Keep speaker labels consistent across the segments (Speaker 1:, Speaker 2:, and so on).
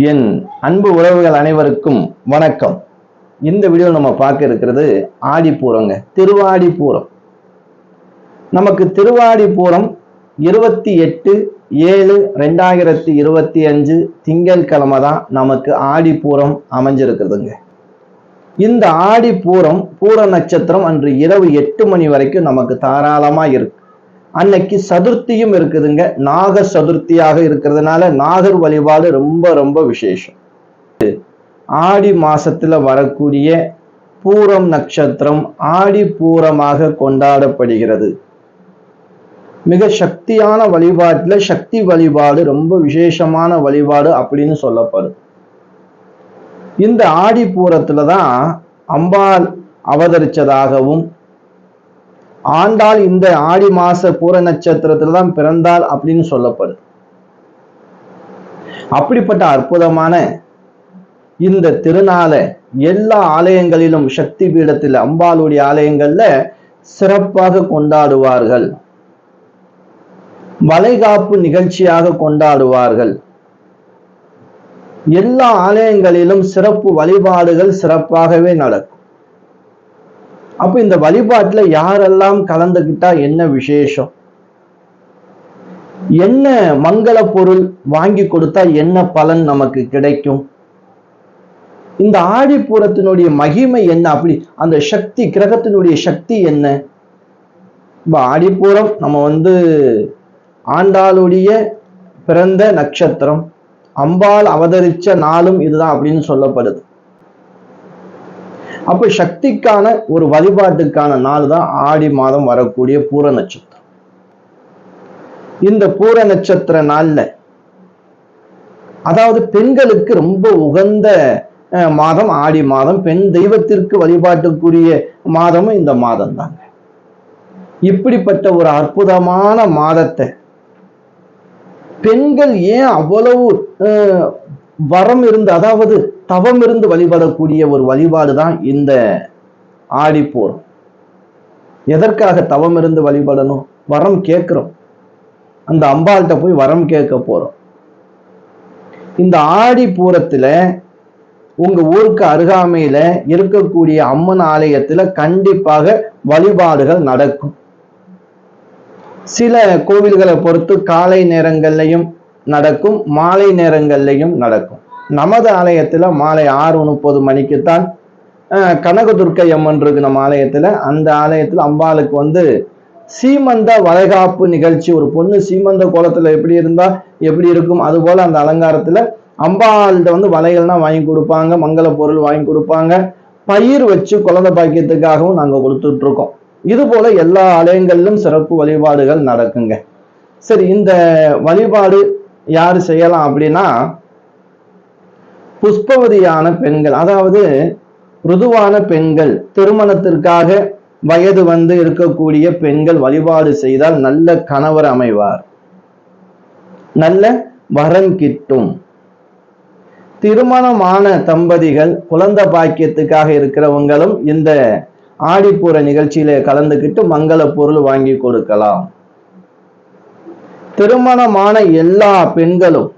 Speaker 1: என் அன்பு உறவுகள் அனைவருக்கும் வணக்கம். இந்த வீடியோவில் நம்ம பார்க்க இருக்கிறது ஆடிப்பூரங்க திருவாடிப்பூரம். நமக்கு திருவாடிப்பூரம் இருபத்தி எட்டு ஏழு ரெண்டாயிரத்தி இருபத்தி அஞ்சு திங்கட்கிழமை தான் நமக்கு ஆடிப்பூரம் அமைஞ்சிருக்குதுங்க இந்த ஆடிப்பூரம் பூர நட்சத்திரம் அன்று இரவு எட்டு மணி வரைக்கும் நமக்கு தாராளமா இருக்கு. அன்னைக்கு சதுர்த்தியும் இருக்குதுங்க. நாக சதுர்த்தியாக இருக்கிறதுனால நாகர் வழிபாடு ரொம்ப ரொம்ப விசேஷம். ஆடி மாசத்துல வரக்கூடிய பூரம் நட்சத்திரம் ஆடி பூரமாக கொண்டாடப்படுகிறது. மிக சக்தியான வழிபாட்டுல சக்தி வழிபாடு ரொம்ப விசேஷமான வழிபாடு அப்படின்னு சொல்லப்படும். இந்த ஆடி பூரத்துல தான் அம்பாள் அவதரிச்சதாகவும் ஆண்டாள் இந்த ஆடி மாச பூர நட்சத்திரத்துல தான் பிறந்தாள் அப்படின்னு சொல்லப்படும். அப்படிப்பட்ட அற்புதமான இந்த திருநாளை எல்லா ஆலயங்களிலும் சக்தி பீடத்தில் அம்பாளுடைய ஆலயங்கள்ல சிறப்பாக கொண்டாடுவார்கள். வளைகாப்பு நிகழ்ச்சியாக கொண்டாடுவார்கள். எல்லா ஆலயங்களிலும் சிறப்பு வழிபாடுகள் சிறப்பாகவே நடக்கும். அப்ப இந்த வழிபாட்டுல யாரெல்லாம் கலந்துகிட்டா என்ன விசேஷம்? என்ன மங்கள பொருள் வாங்கி கொடுத்தா என்ன பலன் நமக்கு கிடைக்கும்? இந்த ஆடிப்பூரத்தினுடைய மகிமை என்ன? அப்படி அந்த சக்தி கிரகத்தினுடைய சக்தி என்ன? இப்ப ஆடிப்பூரம் நம்ம வந்து ஆண்டாளுடைய பிறந்த நட்சத்திரம். அம்பாள் அவதரிச்ச நாளும் இதுதான் அப்படின்னு சொல்லப்படுது. அப்போ சக்திக்கான ஒரு வழிபாட்டுக்கான நாள் தான் ஆடி மாதம் வரக்கூடிய பூர நட்சத்திரம். இந்த பூர நட்சத்திர நாள்ல அதாவது பெண்களுக்கு ரொம்ப உகந்த அஹ், மாதம் ஆடி மாதம் பெண் தெய்வத்திற்கு வழிபாட்டுக்குரிய மாதமும் இந்த மாதம் தாங்க இப்படிப்பட்ட ஒரு அற்புதமான மாதத்தை பெண்கள் ஏன் அவ்வளவு வரம் இருந்து அதாவது தவம் இருந்து வழிபடக்கூடிய ஒரு வழிபாடு தான் இந்த ஆடிப்போர். எதற்காக தவம் இருந்து வழிபடணும்? வரம் கேட்கிறோம். அந்த அம்பாள்கிட்ட போய் வரம் கேட்க போறோம். இந்த ஆடி பூரத்துல உங்க ஊருக்கு அருகாமையில இருக்கக்கூடிய அம்மன் ஆலயத்துல கண்டிப்பாக வழிபாடுகள் நடக்கும். சில கோவில்களை பொறுத்து காலை நேரங்கள்லையும் நடக்கும். மாலை நேரங்கள்லையும் நடக்கும். நமது ஆலயத்துல மாலை ஆறு முப்பது மணிக்குத்தான் அஹ், கனகதுர்க்கை அம்மன் இருக்கு நம்ம ஆலயத்துல அந்த ஆலயத்துல அம்பாளுக்கு வந்து சீமந்த வளைகாப்பு நிகழ்ச்சி. ஒரு பொண்ணு சீமந்த கோலத்துல எப்படி இருந்தா எப்படி இருக்கும்? அது போல அந்த அலங்காரத்துல அம்பாள்கிட்ட வந்து வலைகள்லாம் வாங்கி கொடுப்பாங்க மங்கள பொருள் வாங்கி கொடுப்பாங்க. பயிர் வச்சு குழந்தை பாக்கியத்துக்காகவும் நாங்க கொடுத்துட்டு இருக்கோம் இது போல எல்லா ஆலயங்களிலும் சிறப்பு வழிபாடுகள் நடக்குங்க. சரி இந்த வழிபாடு யார் செய்யலாம் அப்படின்னா புஷ்பவதியான பெண்கள் அதாவது ருதுவான பெண்கள் திருமணத்திற்காக வயது வந்து இருக்கக்கூடிய பெண்கள் வழிபாடு செய்தால் நல்ல கணவர் அமைவார். நல்ல வரன் கிட்டும். திருமணமான தம்பதிகள் குழந்தை பாக்கியத்துக்காக இருக்கிறவங்களும் இந்த ஆடிப்பூர நிகழ்ச்சியில கலந்துக்கிட்டு மங்கள பொருள் வாங்கி கொடுக்கலாம். திருமணமான எல்லா பெண்களும்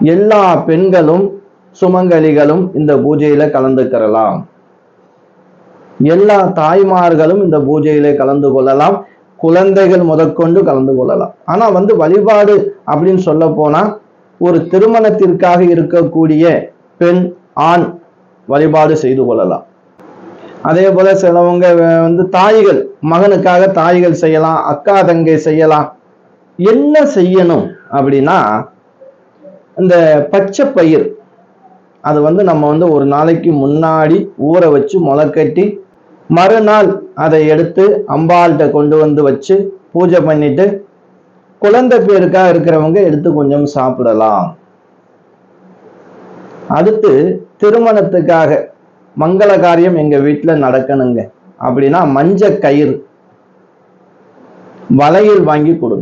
Speaker 1: எல்லா பெண்களும் சுமங்கலிகளும் இந்த பூஜையில கலந்துக்கிறலாம். எல்லா தாய்மார்களும் இந்த பூஜையில கலந்து கொள்ளலாம். குழந்தைகள் முதற்கொண்டு கலந்து கொள்ளலாம். ஆனா வந்து வழிபாடு அப்படின்னு சொல்ல போனா ஒரு திருமணத்திற்காக இருக்கக்கூடிய பெண் ஆண் வழிபாடு செய்து கொள்ளலாம். அதே போல சிலவங்க வந்து தாய்கள் மகனுக்காக தாய்கள் செய்யலாம் அக்கா தங்கை செய்யலாம். என்ன செய்யணும் அப்படின்னா இந்த பச்சை பயிர் அது வந்து நம்ம வந்து ஒரு நாளைக்கு முன்னாடி ஊற வச்சு முளைக்கட்டி மறுநாள் அதை எடுத்து அம்பாள்கிட்ட கொண்டு வந்து வச்சு பூஜை பண்ணிட்டு குழந்தை பேருக்காக இருக்கிறவங்க எடுத்து கொஞ்சம் சாப்பிடலாம். அடுத்து திருமணத்துக்காக மங்கள காரியம் எங்க வீட்டில் நடக்கணுங்க. அப்படின்னா மஞ்ச கயிறு வளையல் வாங்கி கொடு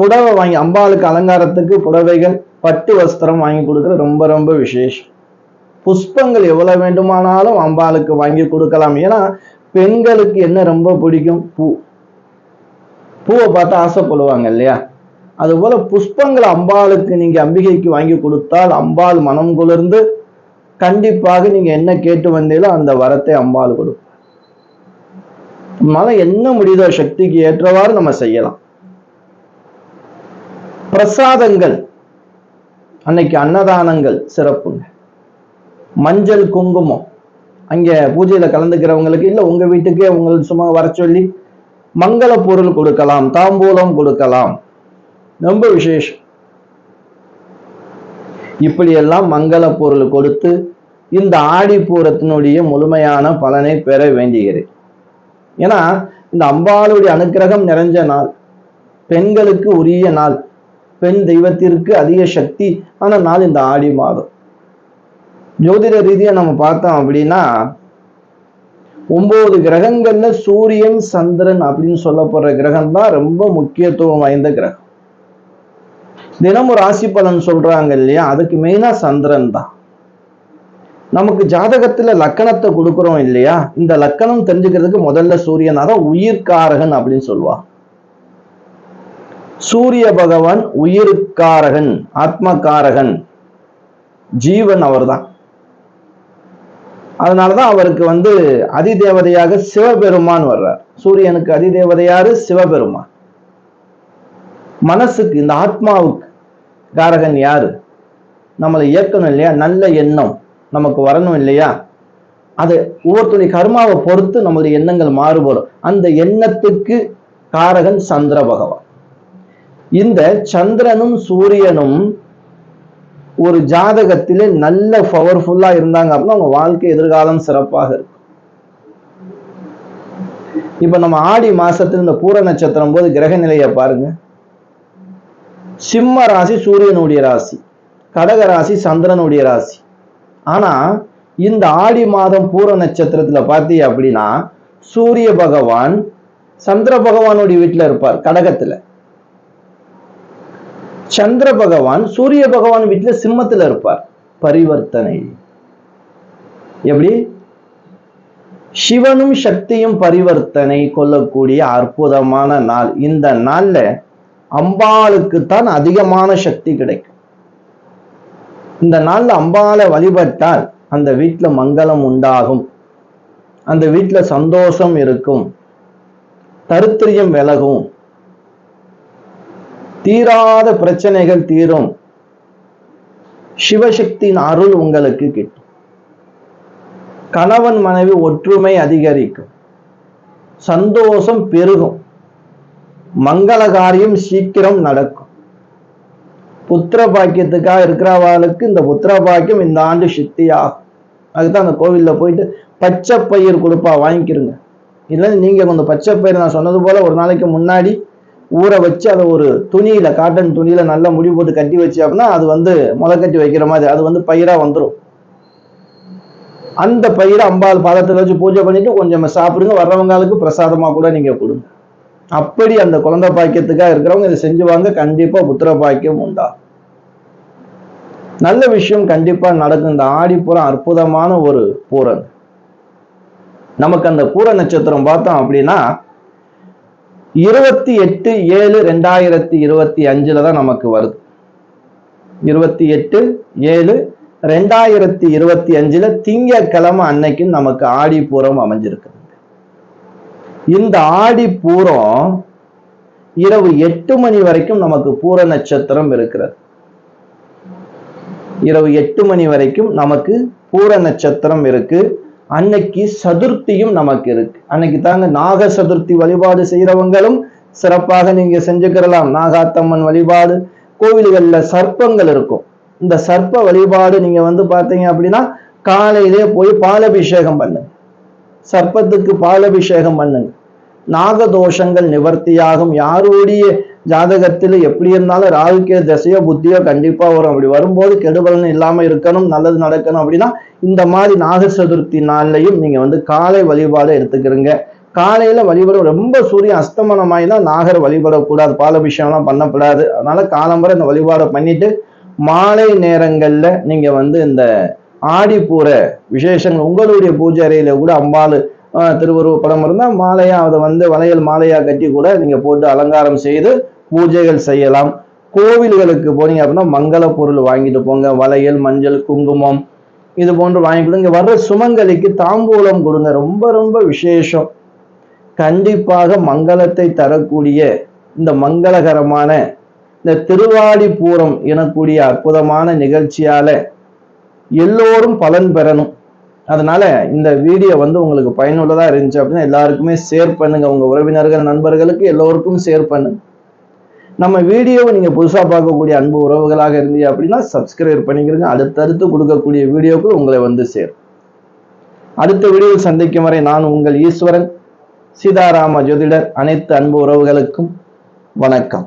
Speaker 1: புடவை வாங்கி அம்பாளுக்கு அலங்காரத்துக்கு புடவைகள் பட்டு வஸ்திரம் வாங்கி கொடுக்குற ரொம்ப ரொம்ப விசேஷம். புஷ்பங்கள் எவ்வளவு வேண்டுமானாலும் அம்பாளுக்கு வாங்கி கொடுக்கலாம். ஏன்னா பெண்களுக்கு என்ன ரொம்ப பிடிக்கும்? பூ. பூவை பார்த்து ஆசைப்படுவாங்க இல்லையா? அதுபோல புஷ்பங்களை அம்பாளுக்கு நீங்க அம்பிகைக்கு வாங்கி கொடுத்தால் அம்பாள் மனம் குளிர்ந்து கண்டிப்பாக நீங்க என்ன கேட்டு வந்தீங்களோ அந்த வரத்தை அம்பாள் கொடுக்கும் நம்மளால என்ன முடியுதோ சக்திக்கு ஏற்றவாறு நம்ம செய்யலாம். பிரசாதங்கள். அன்னைக்கு அன்னதானங்கள் சிறப்புங்க. மஞ்சள் குங்குமம். அங்கே பூஜையில் கலந்துக்கிறவங்களுக்கு இல்லை உங்கள் வீட்டுக்கே உங்களுக்கு சும்மா வர சொல்லி மங்கள பொருள் கொடுக்கலாம் தாம்பூலம் கொடுக்கலாம். ரொம்ப விசேஷம். இப்படியெல்லாம் மங்கள பொருள் கொடுத்து இந்த ஆடி பூரத்தினுடைய முழுமையான பலனை பெற வேண்டுகிறேன் ஏன்னா இந்த அம்பாளுடைய அனுக்கிரகம் நிறைஞ்ச நாள் பெண்களுக்கு உரிய நாள். பெண் தெய்வத்திற்கு அதிக சக்தி. ஆன நாள் இந்த ஆடி மாதம். ஜோதிட ரீதியா நம்ம பார்த்தோம் அப்படின்னா ஒன்பது கிரகங்கள்ல சூரியன் சந்திரன் அப்படின்னு சொல்லப்படுற கிரகம் தான் ரொம்ப முக்கியத்துவம் வாய்ந்த கிரகம். தினமும் ராசி பலன் சொல்றாங்க இல்லையா? அதுக்கு மெயினா சந்திரன் தான். நமக்கு ஜாதகத்துல லக்கணத்தை கொடுக்குறோம் இல்லையா? இந்த லக்கணம் தெரிஞ்சுக்கிறதுக்கு முதல்ல சூரியன் அதான் உயிர்காரகன் அப்படின்னு சொல்லுவா சூரிய பகவான் உயிருக்காரகன் ஆத்மகாரகன் ஜீவன் அவர்தான். அதனாலதான் அவருக்கு வந்து அதிதேவதையாக சிவபெருமான் வர்றார். சூரியனுக்கு அதிதேவதையாரு சிவபெருமான். மனசுக்கு இந்த ஆத்மாவுக்கு காரகன் யாரு? நம்மளை இயக்கணும் இல்லையா? நல்ல எண்ணம் நமக்கு வரணும் இல்லையா? அது ஒவ்வொருத்தருடைய கர்மாவை பொறுத்து நம்மளுடைய எண்ணங்கள் மாறுபடும். அந்த எண்ணத்துக்கு காரகன் சந்திர பகவான். இந்த சந்திரனும் சூரியனும் ஒரு ஜாதகத்திலே நல்ல பவர்ஃபுல்லா இருந்தாங்க அப்படின்னா அவங்க வாழ்க்கை எதிர்காலம் சிறப்பாக இருக்கும். இப்ப நம்ம ஆடி மாசத்துல இந்த பூர நட்சத்திரம் போது கிரக நிலையை பாருங்க. சிம்ம ராசி சூரியனுடைய ராசி கடக ராசி சந்திரனுடைய ராசி. ஆனா இந்த ஆடி மாதம் பூர நட்சத்திரத்துல பார்த்தீங்க அப்படின்னா சூரிய பகவான் சந்திர பகவானுடைய வீட்டுல இருப்பார் கடகத்துல. சந்திர பகவான் சூரிய பகவான் வீட்டுல சிம்மத்துல இருப்பார். பரிவர்த்தனை. எப்படி? சிவனும் சக்தியும் பரிவர்த்தனை கொள்ளக்கூடிய அற்புதமான நாள். இந்த நாள்ல அம்பாளுக்கு தான் அதிகமான சக்தி கிடைக்கும். இந்த நாள்ல அம்பாளை வழிபட்டால் அந்த வீட்டுல மங்களம் உண்டாகும். அந்த வீட்டுல சந்தோஷம் இருக்கும். தருத்திரியம் விலகும். தீராத பிரச்சனைகள் தீரும். சிவசக்தியின் அருள் உங்களுக்கு கிட்டும். கணவன் மனைவி ஒற்றுமை அதிகரிக்கும். சந்தோஷம் பெருகும். மங்கள காரியம் சீக்கிரம் நடக்கும். புத்திர பாக்கியத்துக்காக இருக்கிறவாளுக்கு இந்த புத்திர பாக்கியம் இந்த ஆண்டு சித்தியாகும். அதுதான் அந்த கோவிலில் போயிட்டு பச்சை பயிர் கொடுப்பா வாங்கிக்கிறங்க இல்லை நீங்கள் கொஞ்சம் பச்சை பயிர் நான் சொன்னது போல ஒரு நாளைக்கு முன்னாடி ஊற வச்சு அதை ஒரு துணியில காட்டன் துணியில நல்லா முடி போட்டு கட்டி வச்சு அப்படின்னா அது வந்து முளை கட்டி வைக்கிற மாதிரி அது வந்து பயிரா வந்துடும் அந்த பயிரை அம்பாள் பாதத்தில் வச்சு பூஜை பண்ணிட்டு கொஞ்சம் சாப்பிடுங்க. வர்றவங்களுக்கு பிரசாதமா கூட நீங்க கொடுங்க. அப்படி அந்த குழந்தை பாக்கியத்துக்காக இருக்கிறவங்க இதை செஞ்சுவாங்க கண்டிப்பா புத்திர பாக்கியம் உண்டா? நல்ல விஷயம் கண்டிப்பா நடக்கும். இந்த ஆடிப்புறம் அற்புதமான ஒரு பூரன். நமக்கு அந்த பூர நட்சத்திரம் பார்த்தோம் அப்படின்னா இருபத்தி எட்டு ஏழு ரெண்டாயிரத்தி இருபத்தி அஞ்சுல தான் நமக்கு வருது. இருபத்தி எட்டு ஏழு ரெண்டாயிரத்தி இருபத்தி அஞ்சுல திங்கக்கிழமை அன்னைக்கு நமக்கு ஆடி பூரம் அமைஞ்சிருக்கு இந்த ஆடி பூரம் இரவு எட்டு மணி வரைக்கும் நமக்கு பூர நட்சத்திரம் இருக்கிறது. இரவு எட்டு மணி வரைக்கும் நமக்கு பூர நட்சத்திரம் இருக்கு. அன்னைக்கு சதுர்த்தியும் நமக்கு இருக்கு. அன்னைக்கு தாங்க நாக சதுர்த்தி வழிபாடு செய்யறவங்களும் சிறப்பாக நீங்க செஞ்சுக்கிறலாம். நாகாத்தம்மன் வழிபாடு கோவில்களில் சர்ப்பங்கள் இருக்கும். இந்த சர்ப்ப வழிபாடு நீங்க வந்து பார்த்தீங்க அப்படின்னா காலையிலே போய் பாலபிஷேகம் பண்ணுங்க. சர்ப்பத்துக்கு பாலபிஷேகம் பண்ணுங்க. நாகதோஷங்கள் நிவர்த்தியாகும். யாருடைய ஜாதகத்தில் எப்படி இருந்தாலும் ராகுக்கே தசையோ புத்தியோ கண்டிப்பாக வரும். அப்படி வரும்போது கெடுபலன் இல்லாமல் இருக்கணும் நல்லது நடக்கணும் அப்படின்னா இந்த மாதிரி நாக சதுர்த்தி நாள்லையும் நீங்கள் வந்து காலை வழிபாடு எடுத்துக்கிறீங்க. காலையில் வழிபட ரொம்ப சூரியன் அஸ்தமனமாயினா நாகர் வழிபடக்கூடாது. பாலபிஷேகம்லாம் பண்ணக்கூடாது அதனால காலம்பரை இந்த வழிபாடை பண்ணிட்டு மாலை நேரங்களில் நீங்கள் வந்து இந்த ஆடிப்பூரை விசேஷங்கள் உங்களுடைய பூஜை அறையில கூட அம்பாள் திருவுருவ படம் இருந்தால் மாலையாக அதை வந்து வளையல் மாலையாக கட்டி கூட நீங்கள் போட்டு அலங்காரம் செய்து பூஜைகள் செய்யலாம். கோவில்களுக்கு போனீங்க அப்படின்னா மங்கள பொருள் வாங்கிட்டு போங்க. வளையல் மஞ்சள் குங்குமம் இது போன்று வாங்கி கொடுங்க. வர்ற சுமங்கலிக்கு தாம்பூலம் கொடுங்க. ரொம்ப ரொம்ப விசேஷம். கண்டிப்பாக மங்களத்தை தரக்கூடிய இந்த மங்களகரமான இந்த திருவாடி பூரம் எனக்கூடிய அற்புதமான நிகழ்ச்சியால எல்லோரும் பலன் பெறணும். அதனால இந்த வீடியோ வந்து உங்களுக்கு பயனுள்ளதா இருந்துச்சு அப்படின்னா எல்லாருக்குமே ஷேர் பண்ணுங்க. உங்க உறவினர்கள் நண்பர்களுக்கு எல்லோருக்கும் ஷேர் பண்ணுங்க. நம்ம வீடியோவை நீங்க புதுசா பார்க்கக்கூடிய அன்பு உறவுகளாக இருந்தீங்க அப்படின்னா சப்ஸ்கிரைப் பண்ணிக்கிறீங்க அடுத்தடுத்து கொடுக்கக்கூடிய வீடியோக்கள் உங்களை வந்து சேரும். அடுத்த வீடியோவில் சந்திக்கும் வரை நான் உங்கள் ஈஸ்வரன் சீதாராம ஜோதிடர் அனைத்து அன்பு உறவுகளுக்கும் வணக்கம்.